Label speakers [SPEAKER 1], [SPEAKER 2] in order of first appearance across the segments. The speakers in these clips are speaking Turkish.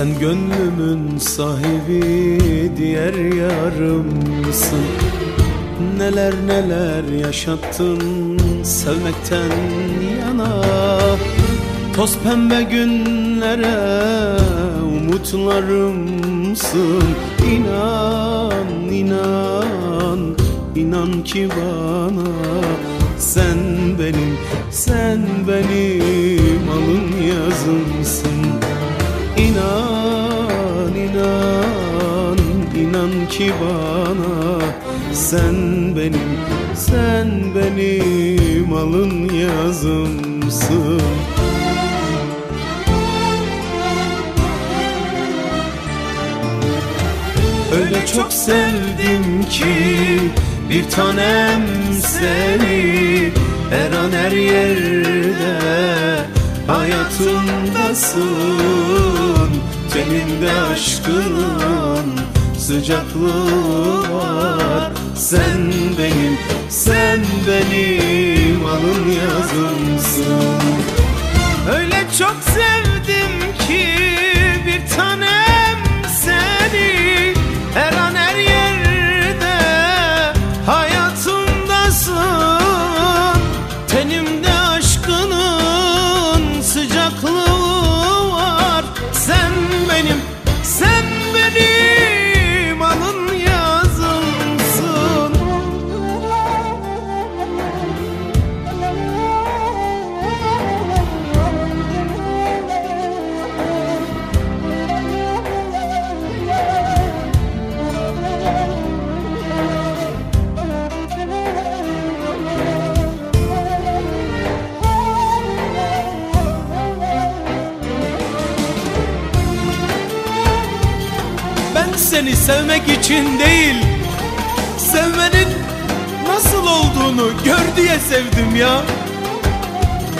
[SPEAKER 1] Sen gönlümün sahibi diğer yarımsın. Neler neler yaşattın sevmekten yana. Toz pembe günlere umutlarımsın. İnan, inan, inan ki bana Sen benim, sen benim alın yazımsın inan ki bana Sen benim, sen benim alın yazımsın. Öyle çok sevdim ki bir tanem seni Her an her yerde hayatımdasın. Teninde aşkının sıcaklığı var Sen benim, sen benim alın yazımsın. Öyle çok seni sevmek için değil Sevmenin nasıl olduğunu gör diye sevdim ya.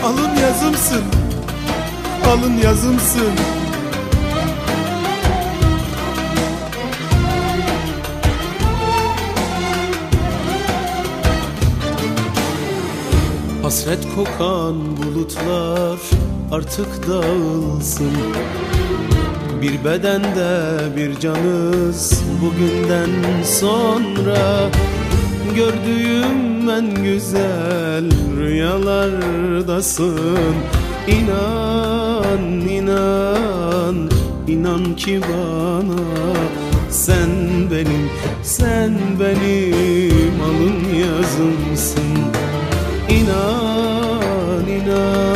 [SPEAKER 1] Alın yazımsın Alın yazımsın. Hasret kokan bulutlar artık dağılsın bir bedende bir canız. Bugünden sonra Gördüğüm en güzel rüyalardasın. İnan, inan, inan ki bana Sen benim, sen benim alın yazımsın. İnan, inan,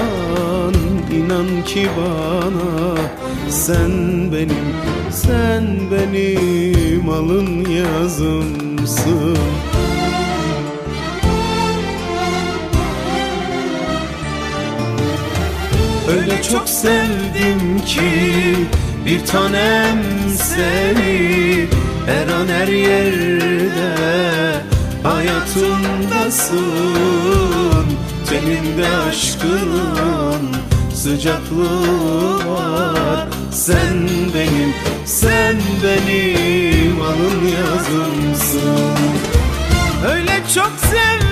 [SPEAKER 1] inan ki bana Sen benim, sen benim alın yazımsın. Öyle çok sevdim ki bir tanem seni Her an her yerde hayatımdasın. Teninde aşkının sıcaklığı var. Sen benim, sen benim alın yazımsın. Öyle çok sevdim